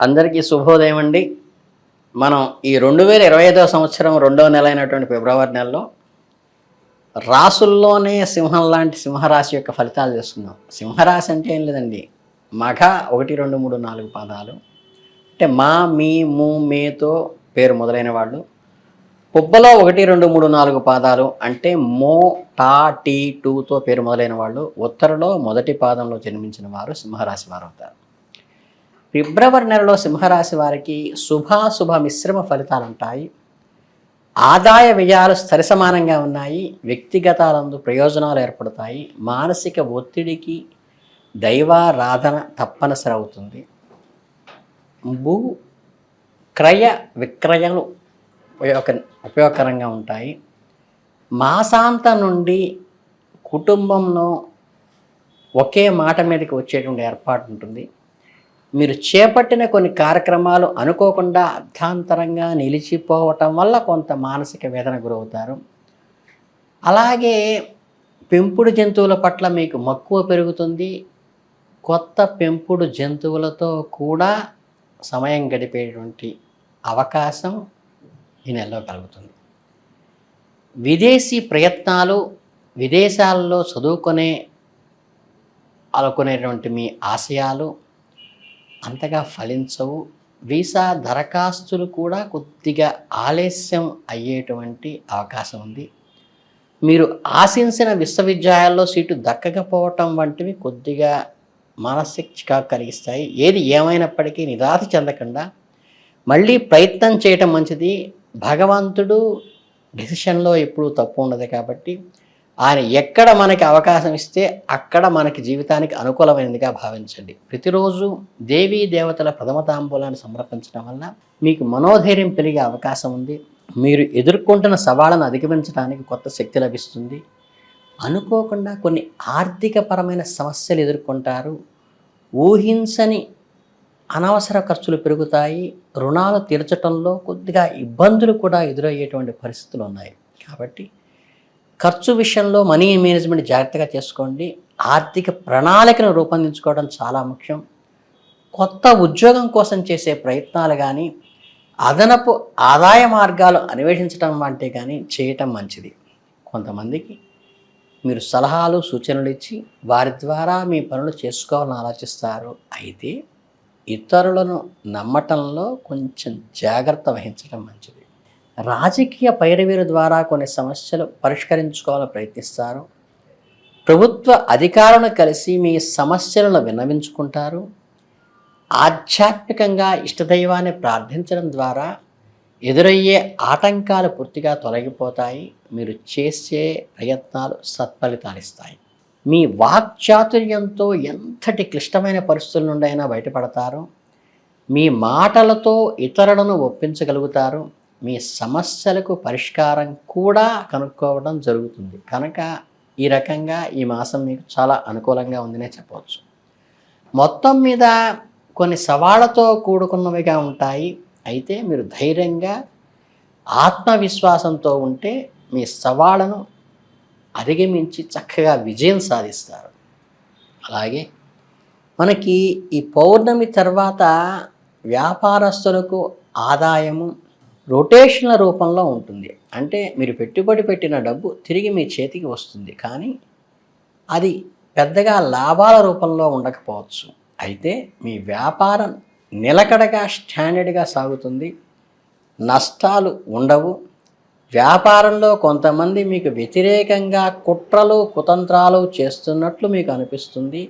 అందరికీ శుభోదయం అండి. మనం ఈ రెండు వేల ఇరవై ఐదవ సంవత్సరం రెండవ నెల అయినటువంటి ఫిబ్రవరి నెలలో రాసుల్లోనే సింహం లాంటి సింహరాశి యొక్క ఫలితాలు చేస్తున్నాం. సింహరాశి అంటే ఏం లేదండి. మఘ ఒకటి రెండు మూడు నాలుగు పాదాలు. అంటే మా మీ మూ మేతో పేరు మొదలైన వాళ్ళు. పుబ్బలో ఒకటి రెండు మూడు నాలుగు పాదాలు. అంటే మో టా టీ టూతో పేరు మొదలైన వాళ్ళు. ఉత్తరలో మొదటి పాదంలో జన్మించిన వారు సింహరాశి వారు అవుతారు. ఫిబ్రవరి నెలలో సింహరాశి వారికి శుభాశుభ మిశ్రమ ఫలితాలు ఉంటాయి ఆదాయ వ్యయాలు సరిసమానంగా ఉన్నాయి. వ్యక్తిగతాలందు ప్రయోజనాలు ఏర్పడతాయి. మానసిక ఒత్తిడికి దైవారాధన తప్పనిసరి అవుతుంది. భూ క్రయ విక్రయాలు ఉపయోగ ఉపయోగకరంగా ఉంటాయి. మాసాంతం నుండి కుటుంబంలో ఒకే మాట మీదకి వచ్చేటువంటి ఏర్పాటు ఉంటుంది. మీరు చేపట్టిన కొన్ని కార్యక్రమాలు అనుకోకుండా అర్థాంతరంగా నిలిచిపోవటం వల్ల కొంత మానసిక వేదన గురవుతారు. అలాగే పెంపుడు జంతువుల పట్ల మీకు మక్కువ పెరుగుతుంది. కొత్త పెంపుడు జంతువులతో కూడా సమయం గడిపేటువంటి అవకాశం ఈ నెలలో కలుగుతుంది. విదేశీ ప్రయత్నాలు విదేశాల్లో చదువుకునే అనుకునేటువంటి మీ ఆశయాలు అంతగా ఫలించవు. వీసా దరఖాస్తులు కూడా కొద్దిగా ఆలస్యం అయ్యేటువంటి అవకాశం ఉంది. మీరు ఆశించిన విశ్వవిద్యాలయాల్లో సీటు దక్కకపోవటం వంటివి కొద్దిగా మానసిక చికాకు కలిగిస్తాయి. ఏది ఏమైనప్పటికీ నిరాశ చెందకుండా మళ్ళీ ప్రయత్నం చేయటం మంచిది. భగవంతుడు డెసిషన్లో ఎప్పుడూ తప్పు ఉండదు కాబట్టి ఆయన ఎక్కడ మనకి అవకాశం ఇస్తే అక్కడ మనకి జీవితానికి అనుకూలమైనదిగా భావించండి. ప్రతిరోజు దేవీ దేవతల ప్రథమ తాంబూలాన్ని సమర్పించడం వల్ల మీకు మనోధైర్యం పెరిగే అవకాశం ఉంది. మీరు ఎదుర్కొంటున్న సవాళ్ళను అధిగమించడానికి కొత్త శక్తి లభిస్తుంది. అనుకోకుండా కొన్ని ఆర్థికపరమైన సమస్యలు ఎదుర్కొంటారు. ఊహించని అనవసర ఖర్చులు పెరుగుతాయి. రుణాలు తీర్చడంలో కొద్దిగా ఇబ్బందులు కూడా ఎదురయ్యేటువంటి పరిస్థితులు ఉన్నాయి. కాబట్టి ఖర్చు విషయంలో మనీ మేనేజ్మెంట్ జాగ్రత్తగా చేసుకోండి. ఆర్థిక ప్రణాళికను రూపొందించుకోవడం చాలా ముఖ్యం. కొత్త ఉద్యోగం కోసం చేసే ప్రయత్నాలు కానీ అదనపు ఆదాయ మార్గాలు అన్వేషించడం వంటి కానీ చేయటం మంచిది. కొంతమందికి మీరు సలహాలు సూచనలు ఇచ్చి వారి ద్వారా మీ పనులు చేసుకోవాలని ఆలోచిస్తారు. అయితే ఇతరులను నమ్మటంలో కొంచెం జాగ్రత్త వహించడం మంచిది. రాజకీయ పైరవీరు ద్వారా కొన్ని సమస్యలు పరిష్కరించుకోవాలని ప్రయత్నిస్తారు. ప్రభుత్వ అధికారులను కలిసి మీ సమస్యలను విన్నవించుకుంటారు. ఆధ్యాత్మికంగా ఇష్టదైవాన్ని ప్రార్థించడం ద్వారా ఎదురయ్యే ఆటంకాలు పూర్తిగా తొలగిపోతాయి. మీరు చేసే ప్రయత్నాలు సత్ఫలితాలు ఇస్తాయి. మీ వాక్చాతుర్యంతో ఎంతటి క్లిష్టమైన పరిస్థితుల నుండి అయినా బయటపడతారు. మీ మాటలతో ఇతరులను ఒప్పించగలుగుతారు. మీ సమస్యలకు పరిష్కారం కూడా కనుక్కోవడం జరుగుతుంది. కనుక ఈ రకంగా ఈ మాసం మీకు చాలా అనుకూలంగా ఉందనే చెప్పవచ్చు. మొత్తం మీద కొన్ని సవాళ్ళతో కూడుకున్నవిగా ఉంటాయి. అయితే మీరు ధైర్యంగా ఆత్మవిశ్వాసంతో ఉంటే మీ సవాళ్ళను అధిగమించి చక్కగా విజయం సాధిస్తారు. అలాగే మనకి ఈ పౌర్ణమి తర్వాత వ్యాపారస్తులకు ఆదాయము రొటేషన్ల రూపంలో ఉంటుంది. అంటే మీరు పెట్టుబడి పెట్టిన డబ్బు తిరిగి మీ చేతికి వస్తుంది. కానీ అది పెద్దగా లాభాల రూపంలో ఉండకపోవచ్చు. అయితే మీ వ్యాపారం నిలకడగా స్టాండర్డ్గా సాగుతుంది. నష్టాలు ఉండవు. వ్యాపారంలో కొంతమంది మీకు వ్యతిరేకంగా కుట్రలు కుతంత్రాలు చేస్తున్నట్లు మీకు అనిపిస్తుంది.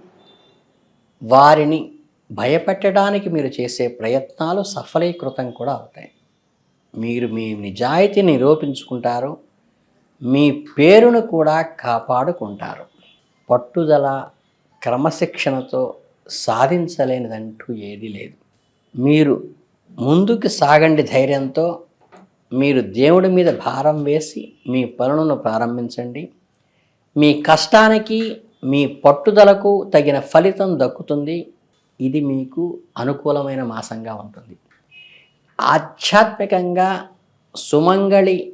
వారిని భయపెట్టడానికి మీరు చేసే ప్రయత్నాలు సఫలీకృతం కూడా అవుతాయి. మీరు మీ నిజాయితీని నిరూపించుకుంటారు మీ పేరును కూడా కాపాడుకుంటారు. పట్టుదల క్రమశిక్షణతో సాధించలేనిదంటూ ఏదీ లేదు. మీరు ముందుకు సాగండి ధైర్యంతో మీరు దేవుడి మీద భారం వేసి మీ పనులను ప్రారంభించండి. మీ కష్టానికి మీ పట్టుదలకు తగిన ఫలితం దక్కుతుంది. ఇది మీకు అనుకూలమైన మాసంగా ఉంటుంది. ఆధ్యాత్మికంగా సుమంగళి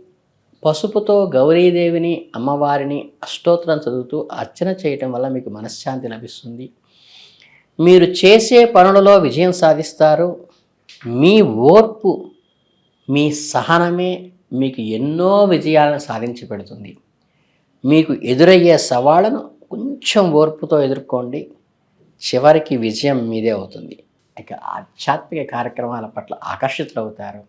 పసుపుతో గౌరీదేవిని అమ్మవారిని అష్టోత్తరం చదువుతూ అర్చన చేయటం వల్ల మీకు మనశ్శాంతి లభిస్తుంది. మీరు చేసే పనులలో విజయం సాధిస్తారు. మీ ఓర్పు మీ సహనమే మీకు ఎన్నో విజయాలను సాధించి పెడుతుంది. మీకు ఎదురయ్యే సవాళ్ళను కొంచెం ఓర్పుతో ఎదుర్కోండి. చివరికి విజయం మీదే అవుతుంది. ఇక ఆధ్యాత్మిక కార్యక్రమాల పట్ల ఆకర్షితులవుతారు.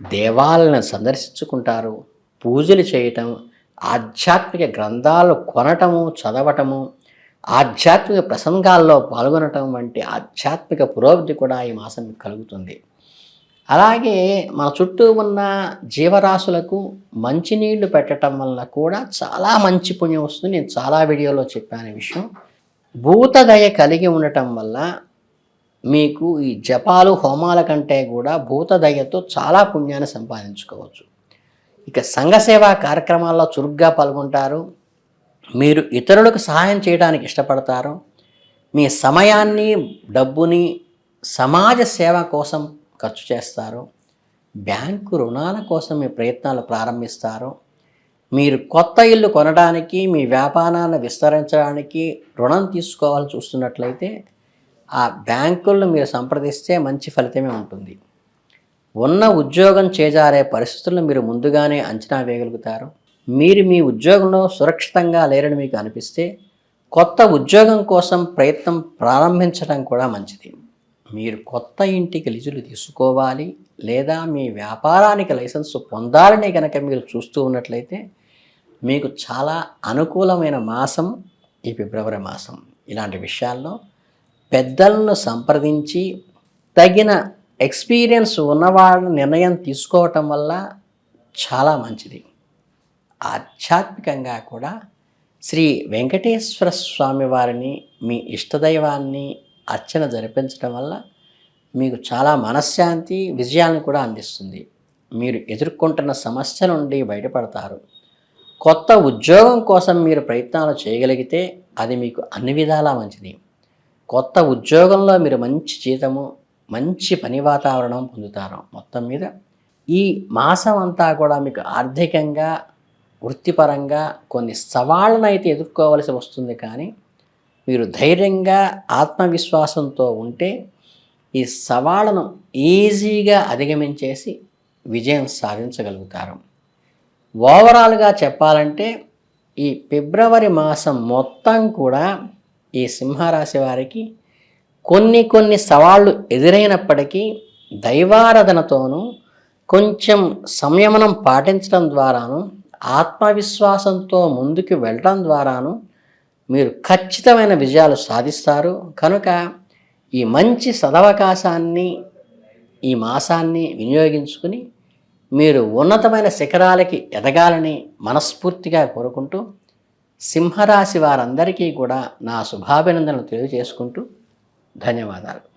దేవాలను సందర్శించుకుంటారు. పూజలు చేయటం ఆధ్యాత్మిక గ్రంథాలు కొనటము చదవటము ఆధ్యాత్మిక ప్రసంగాల్లో పాల్గొనటం వంటి ఆధ్యాత్మిక పురోగతి కూడా ఈ మాసం కలుగుతుంది. అలాగే మన చుట్టూ ఉన్న జీవరాశులకు మంచినీళ్ళు పెట్టడం వల్ల కూడా చాలా మంచి పుణ్యం వస్తుంది. నేను చాలా వీడియోలో చెప్పాను విషయం. భూతదయ కలిగి ఉండటం వల్ల మీకు ఈ జపాలు హోమాల కంటే కూడా భూతదయతో చాలా పుణ్యాన్ని సంపాదించుకోవచ్చు. ఇక సంఘ సేవా కార్యక్రమాల్లో చురుగ్గా పాల్గొంటారు. మీరు ఇతరులకు సహాయం చేయడానికి ఇష్టపడతారు. మీ సమయాన్ని డబ్బుని సమాజ సేవ కోసం ఖర్చు చేస్తారు. బ్యాంకు రుణాల కోసం మీ ప్రయత్నాలు ప్రారంభిస్తారు. మీరు కొత్త ఇల్లు కొనడానికి మీ వ్యాపారాన్ని విస్తరించడానికి రుణం తీసుకోవాలని చూస్తున్నట్లయితే ఆ బ్యాంకులను మీరు సంప్రదిస్తే మంచి ఫలితమే ఉంటుంది. ఉన్న ఉద్యోగం చేజారే పరిస్థితులను మీరు ముందుగానే అంచనా వేయగలుగుతారు. మీరు మీ ఉద్యోగంలో సురక్షితంగా లేరని మీకు అనిపిస్తే కొత్త ఉద్యోగం కోసం ప్రయత్నం ప్రారంభించడం కూడా మంచిది. మీరు కొత్త ఇంటికి లిజులు తీసుకోవాలి లేదా మీ వ్యాపారానికి లైసెన్స్ పొందాలని కనుక మీరు చూస్తూ ఉన్నట్లయితే మీకు చాలా అనుకూలమైన మాసం ఈ ఫిబ్రవరి మాసం. ఇలాంటి విషయాల్లో పెద్దలను సంప్రదించి తగిన ఎక్స్పీరియన్స్ ఉన్నవాళ్ళ నిర్ణయం తీసుకోవటం వల్ల చాలా మంచిది. ఆధ్యాత్మికంగా కూడా శ్రీ వెంకటేశ్వర స్వామి వారిని మీ ఇష్టదైవాన్ని అర్చన జరిపించడం వల్ల మీకు చాలా మనశ్శాంతి విజయాలను కూడా అందిస్తుంది. మీరు ఎదుర్కొంటున్న సమస్య నుండి బయటపడతారు. కొత్త ఉద్యోగం కోసం మీరు ప్రయత్నాలు చేయగలిగితే అది మీకు అన్ని విధాలా మంచిది. కొత్త ఉద్యోగంలో మీరు మంచి జీతము మంచి పని వాతావరణం పొందుతారు. మొత్తం మీద ఈ మాసం అంతా కూడా మీకు ఆర్థికంగా వృత్తిపరంగా కొన్ని సవాళ్ళను అయితే ఎదుర్కోవలసి వస్తుంది. కానీ మీరు ధైర్యంగా ఆత్మవిశ్వాసంతో ఉంటే ఈ సవాళ్ళను ఈజీగా అధిగమించేసి విజయం సాధించగలుగుతారు. ఓవరాల్గా చెప్పాలంటే ఈ ఫిబ్రవరి మాసం మొత్తం కూడా ఈ సింహరాశి వారికి కొన్ని కొన్ని సవాళ్ళు ఎదురైనప్పటికీ దైవారాధనతోనూ కొంచెం సంయమనం పాటించడం ద్వారాను ఆత్మవిశ్వాసంతో ముందుకు వెళ్ళడం ద్వారాను మీరు ఖచ్చితమైన విజయాలు సాధిస్తారు. కనుక ఈ మంచి సదవకాశాన్ని ఈ మాసాన్ని వినియోగించుకుని మీరు ఉన్నతమైన శిఖరాలకి ఎదగాలని మనస్ఫూర్తిగా కోరుకుంటూ సింహరాశి వారందరికీ కూడా నా శుభాభినందనలు తెలియజేసుకుంటూ ధన్యవాదాలు.